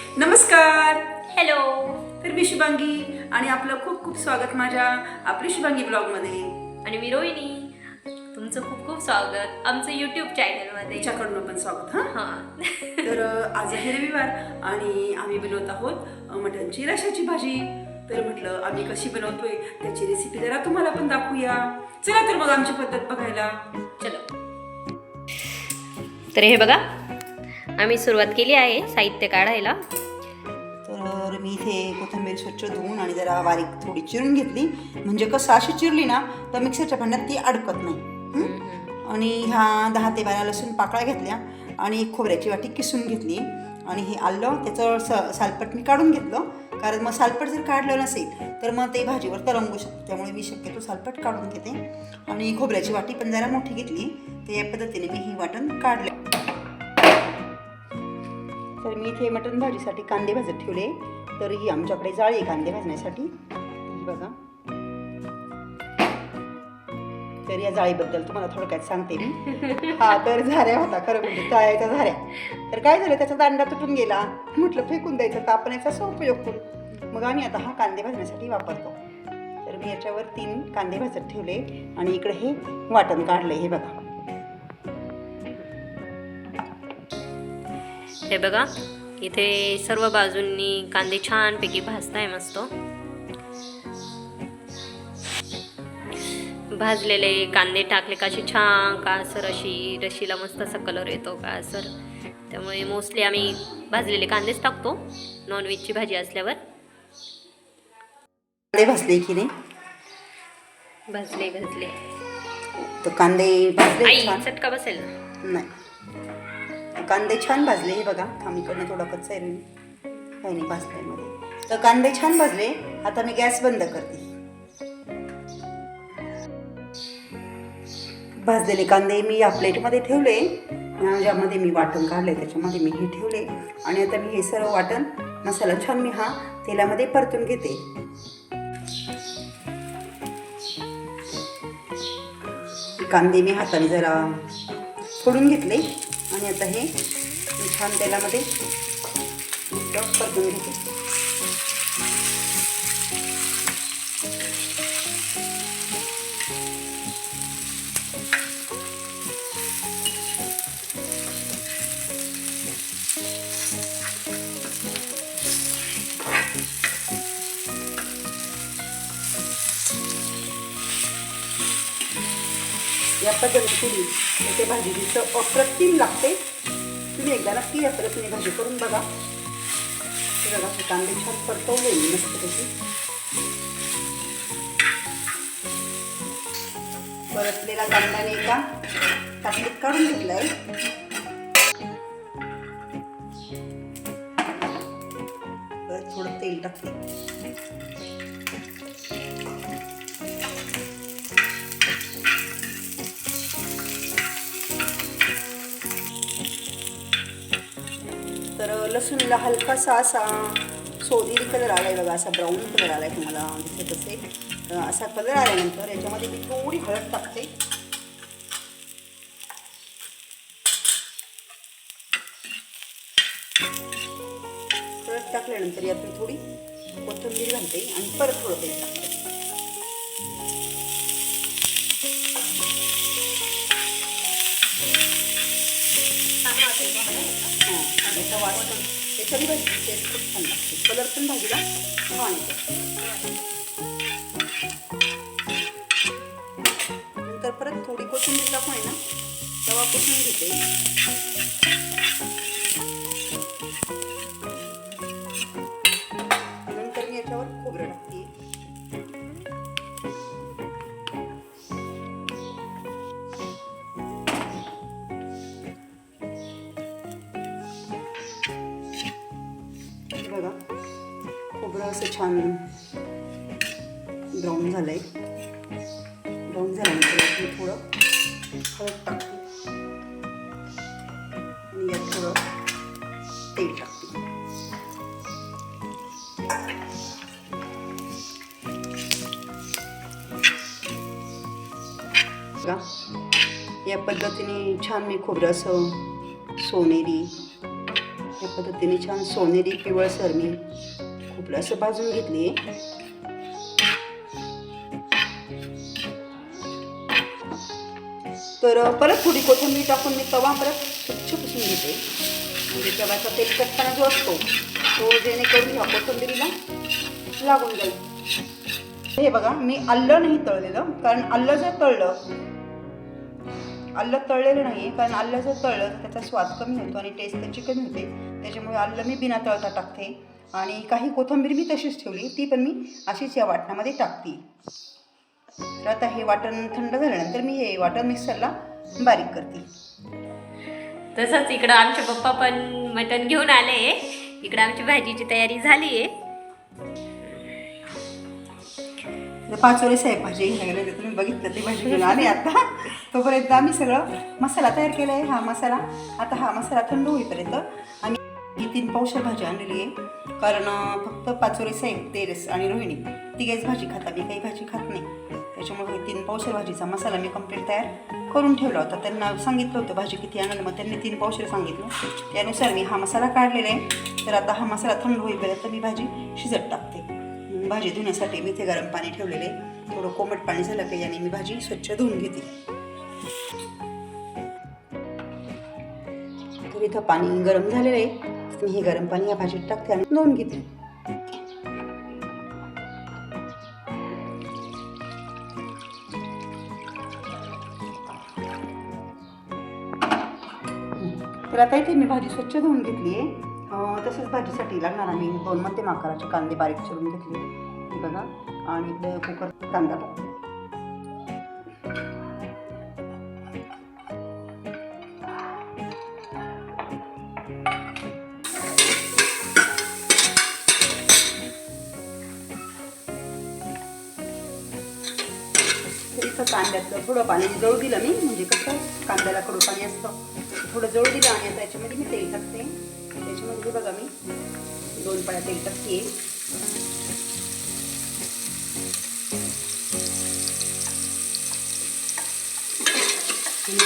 नमस्कार. हॅलो तर मी शुभांगी आणि आपलं खूप खूप स्वागत माझ्या आपली शुभांगी ब्लॉगमध्ये. आणि मी रोहिणी. तुमचं खूप खूप स्वागत आमचं युट्यूब चॅनलमध्ये तिच्याकडून पण स्वागत हां? हां. तर आज आहे रविवार आणि आम्ही बनवत आहोत मटणची रशाची भाजी. तर म्हटलं आम्ही कशी बनवतोय त्याची रेसिपी जरा तुम्हाला पण दाखवूया. चला तर मग आमची पद्धत बघायला. चलो. तर हे बघा आम्ही सुरुवात केली आहे साहित्य काढायला. तर मी इथे कोथिंबीर स्वच्छ धुवून आणि जरा बारीक थोडी चिरून घेतली. म्हणजे कसं अशी चिरली ना तर मिक्सरच्या भांड्यात ती अडकत नाही. आणि ह्या दहा ते बारा लसूण पाकळ्या घेतल्या आणि खोबऱ्याची वाटी किसून घेतली. आणि हे आलं त्याचं स सालपट मी काढून घेतलं. कारण मग सालपट जर काढलं नसेल तर मग ते भाजीवर तरंगू शकते. त्यामुळे मी शक्यतो सालपट काढून घेते. आणि खोबऱ्याची वाटी पण जरा मोठी घेतली. तर या पद्धतीने मी ही वाटण काढलं. तर मी इथे मटण भाजीसाठी कांदे भाजत ठेवले. तर ही आमच्याकडे जाळी आहे कांदे भाजण्यासाठी. बघा. तर या जाळीबद्दल तुम्हाला थोडक्यात सांगते मी. हा तर झाऱ्या होता खरं म्हणजे तळायचा झाऱ्या. तर काय झालं त्याचा दांडा तुटून गेला. म्हटलं फेकून द्यायचं तर आपण याचा उपयोग करू. मग आम्ही आता हा कांदे भाजण्यासाठी वापरतो. तर मी याच्यावर तीन कांदे भाजत ठेवले आणि इकडे हे वाटण काढले हे बघा. हे बघा इथे सर्व बाजूंनी कांदे छानपैकी भाजताय मस्त. भाजलेले कांदे टाकले का अशी छान कासर अशी रशीला मस्त असा कलर येतो कासर त्यामुळे मोस्टली आम्ही भाजलेले कांदेच टाकतो नॉनव्हेजची भाजी असल्यावर. कांदे भाजले की नाही? भाजले भाजले. तर कांदे भाजले चटका बसेल ना? नाही. कांदे छान भाजले हे बघा. आम्हीकडनं थोडा कच्चा आहे काही नाही भाजलायमध्ये. तर कांदे छान भाजले. आता मी गॅस बंद करते. भाजलेले कांदे मी या प्लेटमध्ये ठेवले. ज्यामध्ये मी वाटण काढले त्याच्यामध्ये मी हे ठेवले. आणि आता मी हे सर्व वाटण मसाला छान मी हा तेलामध्ये परतून घेते. कांदे मी हाताने जरा फोडून घेतले. आणि आता हे छान तेलामध्ये परतून घेते. या पद्धतीने ते भाजी चव अप्रतिम लागते. तुम्ही एकदा नक्की या पद्धतीने भाजी करून बघा. बघा कांदे छान परतवले. मी मस्त त्याची परतलेला कांदाने एका टाकलीत काढून घेतलाय. थोडं तेल टाकते. लसूणला हलकासा असा सोनेरी कलर आला आहे बघा असा ब्राऊन कलर आला आहे तुम्हाला दिसत असेल. असा कलर आल्यानंतर याच्यामध्ये मी थोडी हळद टाकते. हळद टाकल्यानंतर यात मी थोडी कोथिंबीर घालते आणि परत थोडं तेल टाकते. हां याचा वास पण त्याच्याने भाजी टेस्ट खूप छान लागते. कलर पण भाजीला छान येतो. नंतर परत थोडी कोथिंबीर टाकून आहे ना तवा कोथिंबीर घेते. असं छान ब्राऊन झालं आहे ब्राऊन झाल्यानंतर म्हणजे मी थोडं हळद टाकते. आणि यात थोडं तेल टाकते. या पद्धतीने छान मी खोबरं असं सोनेरी या पद्धतीने छान सोनेरी पिवळसर मी खूप असं भाजून घेतली तर परत थोडी कोथिंबीर टाकून मी तवा परत स्वच्छ पुसून घेते म्हणजे तव्याचा तेलकटपणा जो असतो तो जेणेकरून ह्या कोथिंबीरीला लागून जाईल हे बघा मी आलं नाही तळलेलं कारण आलं जर तळलं आलं तळलेलं नाही कारण आलं जर तळलं तर त्याचा स्वाद कमी होतो आणि टेस्ट त्याची कमी होते त्याच्यामुळे आलं मी बिना तळता टाकते आणि काही कोथिंबीर मी तशीच ठेवली ती पण मी अशीच या वाटणामध्ये टाकते. तर आता हे वाटण थंड झाल्यानंतर मी हे वाटण मिक्सरला बारीक करते. तसंच इकडं आमचे पप्पा पण मटण घेऊन आले. इकडं आमची भाजीची तयारी झाली. आहे पाचोरे साहेब भाजी घ्यायला तुम्ही बघितलं ती भाजी घेऊन आली आता. तोपर्यंत आम्ही सगळं मसाला तयार केला आहे हा मसाला आता हा मसाला थंड होईपर्यंत आम्ही ही तीन पावशे भाजी आणलेली आहे. कारण फक्त पाचोरे साहेब तेरस आणि रोहिणी तिघेच भाजी खाता मी काही भाजी खात नाही. त्याच्यामुळे तीन पावशे भाजीचा मसाला मी कंप्लीट तयार करून ठेवला होता. त्यांना सांगितलं होतं भाजी किती आणलं मग त्यांनी तीन पावशे सांगितलं. त्यानुसार मी हा मसाला काढलेला आहे. तर आता हा मसाला थंड होईपर्यंत मी भाजी शिजत टाकते. भाजी धुण्यासाठी मी ते गरम पाणी ठेवलेले आहे. थोडं कोमट पाणी झालं की याने मी भाजी स्वच्छ धुवून घेते. तर इथं पाणी गरम झालेलं आहे. मी हे गरम पाणी या भाजीत टाकते आणि धुवून घेते. तर आता इथे मी भाजी स्वच्छ धुवून घेतली आहे. तसेच भाजीसाठी लागणार मी दोन मध्यम आकाराचे कांदे बारीक चिरून घेतले. बघा. आणि इकडे कुकर कांदा टाकतो. कांद्यातलं थोडं पाणी जळू दिलं मी म्हणजे कसं कांद्याला कडू पाणी असतं. थोडं जळू दिलं आणि आता याच्यामध्ये मी तेल टाकते. त्याच्यामध्ये बघा मी दोन पळ्या तेल टाकते.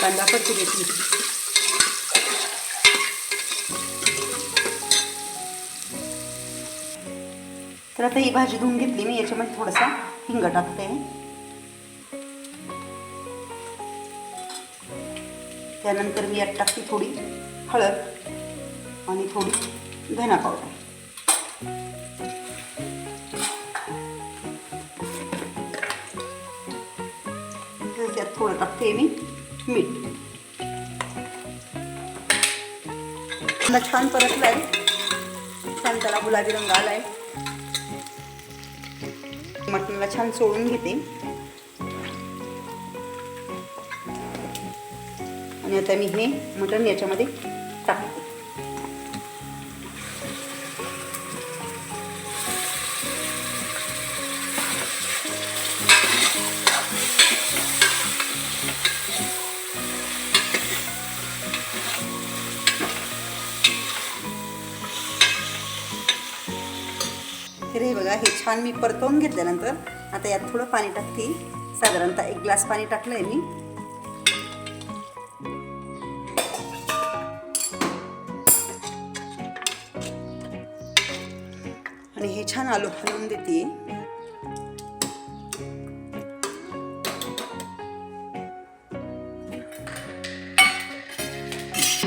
कांदा परतू घेतली तर आता ही भाजी धुवून घेतली मी याच्यामध्ये थोडासा हिंग टाकते. त्यानंतर मी यात टाकते थोडी हळद आणि थोडी धना पावडर. त्यात थोडं टाकते मी मीठ. छान परतलाय. छान त्याला गुलाबी रंग आलाय. मटणाला छान सोडून घेते. आणि आता मी हे मटण याच्यामध्ये टाकते. तर हे बघा हे छान मी परतवून घेतल्यानंतर आता यात थोडं पाणी टाकते. साधारणतः एक ग्लास पाणी टाकलं आहे मी. हे छान आलो हलवून देते.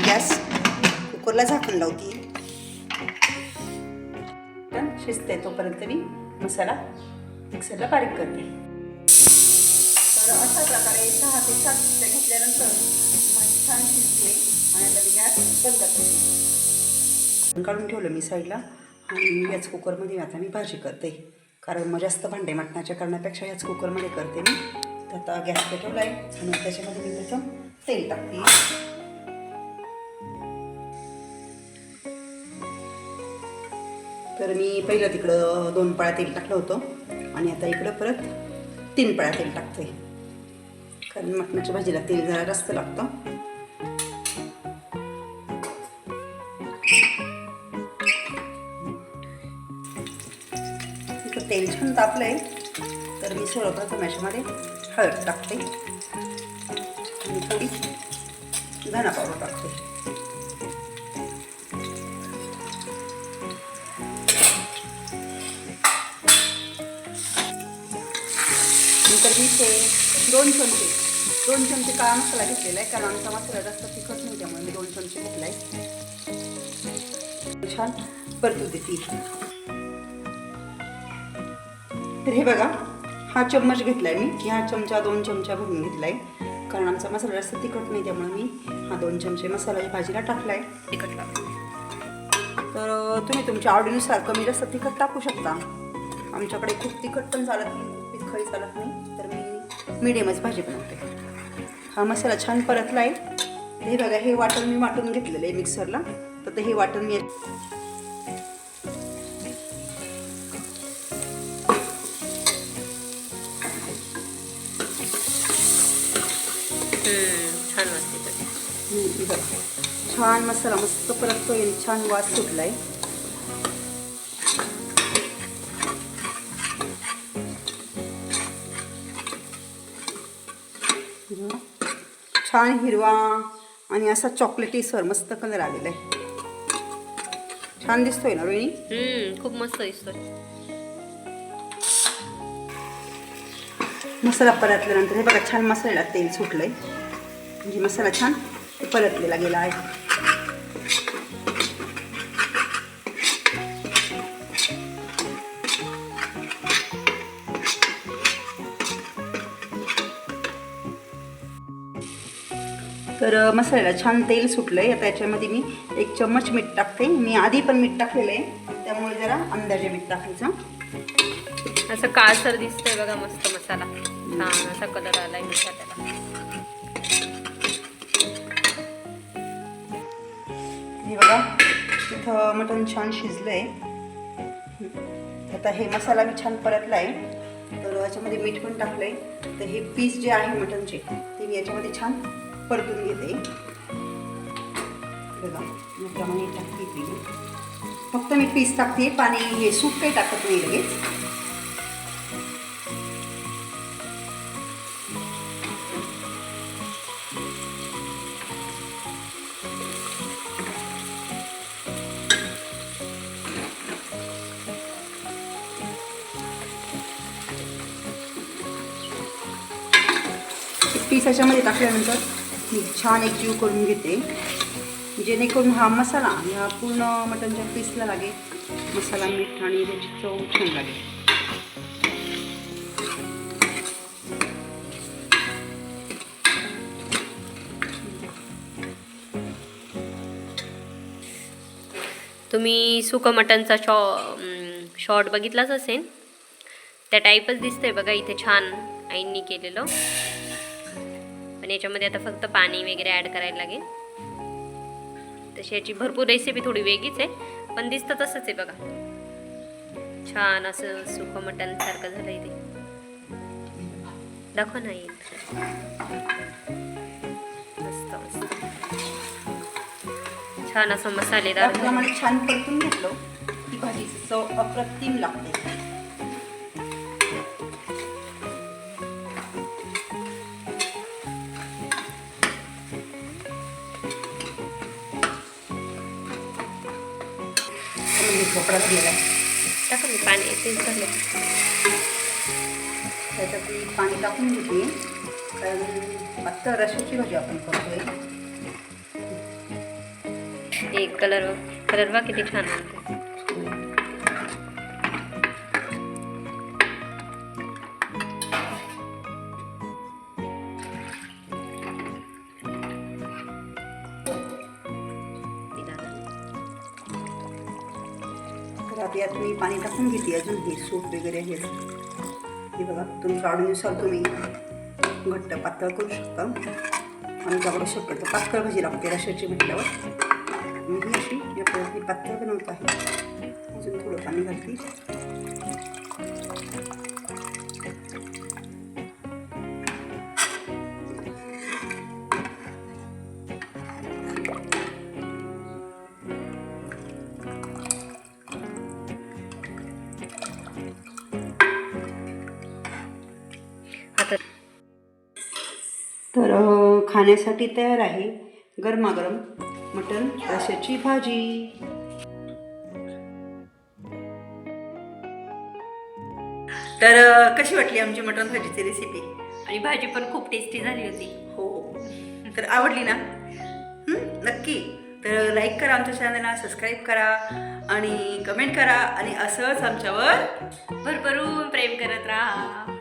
गॅस कुकरला झाकण लावते. शिजते तोपर्यंत मी मसाला मिक्सरला बारीक करते. तर अशा प्रकारे सहा ते सात शिट्ट्या घेतल्यानंतर माझी छान शिजते आणि आता मी गॅस बंद करते. काढून ठेवलं मी साईडला. आणि याच कुकरमध्ये आता मी भाजी करते. कारण मग जास्त भांडे मटणाच्या करण्यापेक्षा याच कुकरमध्ये करते मी. तर आता गॅस पेटवला आहे आणि त्याच्यामध्ये मी त्याचं तेल टाकते. तर मी पहिलं तिकडं दोन पाळ्या तेल टाकलं होतं आणि आता इकडं परत तीन पाळ्या तेल टाकते. कारण मटणाच्या भाजीला तेल जरा जास्त लागतं. तेल छान तापलं आहे तर मी सर्वप्रथम याच्यामध्ये हळद टाकते. आणि थोडी धना पावडर टाकते. नंतर मी ते दोन चमचे दोन चमचे काळा मसाला घेतलेला आहे काळा आमचा मसाला जास्त तिखट नाही त्यामुळे मी दोन चमचे घेतला आहे छान परतू देते. तर हे बघा हा चम्मच घेतला आहे मी ह्या चमचा दोन चमचा भरून घेतला आहे कारण आमचा मसाला जास्त तिखट नाही त्यामुळे मी हा दोन चमचे मसाला या भाजीला टाकला आहे तिखट तर तुम्ही तुमच्या आवडीनुसार कमी जास्त तिखट टाकू शकता. आमच्याकडे खूप तिखट पण चालत नाही तिखटही चालत नाही. तर मी मिडियमच भाजी बनवते. हा मसाला छान परतला आहे हे बघा हे वाटण मी वाटून घेतलेलं आहे मिक्सरला तर ते हे वाटण मी बघा छान मसाला मस्त परततोय आणि छान वास सुटलाय. छान हिरवा आणि असा चॉकलेटी सर मस्त कलर आलेला आहे. छान दिसतोय ना रोहिणी? खूप मस्त दिसतोय. मसाला परतल्यानंतर हे बघा छान मसाल्याला तेल सुटलंय. म्हणजे मसाला छान परतलेला गेला आहे. तर मसाल्याला छान तेल सुटलं आहे आता याच्यामध्ये मी एक चम्मच मीठ टाकते. मी आधी पण मीठ टाकलेलं आहे. त्यामुळे जरा अंदाजे मीठ टाकायचं. असं काळसर दिसतंय बघा मस्त मसाला. छान असा कलर आलाय मसाल्याला हे बघा तिथं मटण छान शिजलं आहे आता हे मसाला मी छान परतला आहे तर याच्यामध्ये मीठ पण टाकलं आहे तर हे पीस जे आहे मटणचे ते मी याच्यामध्ये छान परतून घेते. बघा याप्रमाणे टाकते फक्त मी पीस टाकते पाणी हे सूप काही टाकत नाही लगेच. पीस याच्यामध्ये टाकल्यानंतर मी छान एकजीव करून घेते. जेणेकरून हा मसाला ह्या पूर्ण मटणच्या पीसला लागेल. मसाला मीठ आणि त्याची चव छान लागेल. तुम्ही सुकं मटनचा शॉ शॉर्ट बघितलाच असेल? त्या टाईपच दिसतंय बघा इथे छान आईंनी केलेलं. पण याच्यामध्ये आता फक्त पाणी वगैरे ॲड करायला लागेल. तशी याची भरपूर रेसिपी थोडी वेगळीच आहे पण दिसतं तसंच आहे बघा. छान असं सुकं मटण सारखं झालं इथे. दाखव नाही मस्त मस्त. छान असं मसालेदार. छान परतून घेतलं की भाजीची चव अप्रतिम लागते. मी कपडा दिलेला आहे टाका मी पाणी तेच झालं त्याच्यात मी पाणी टाकून घेते. कारण पातळ रशाची भाजी आपण करतोय. एक कलर कलर बा किती छान आलते अजून घेते अजून घे सूप वगैरे हे. हे बघा तुमच्या आवडीनुसार तुम्ही. घट्ट पातळ करू शकता. आमच्याकडे शक्यतो पातळ भाजी लागते रशाची म्हटल्यावर. मी ही अशी या पद्धती पातळ बनवत आहे. अजून थोडं पाणी घालते. तर खाण्यासाठी तयार आहे गरमागरम मटण रशाची भाजी. तर कशी वाटली आमची मटण भाजीची रेसिपी आणि भाजी पण खूप टेस्टी झाली होती. हो. तर आवडली ना? नक्की. तर लाईक करा आमच्या चॅनलला सबस्क्राईब करा आणि कमेंट करा आणि असंच आमच्यावर भरभरून प्रेम करत राहा.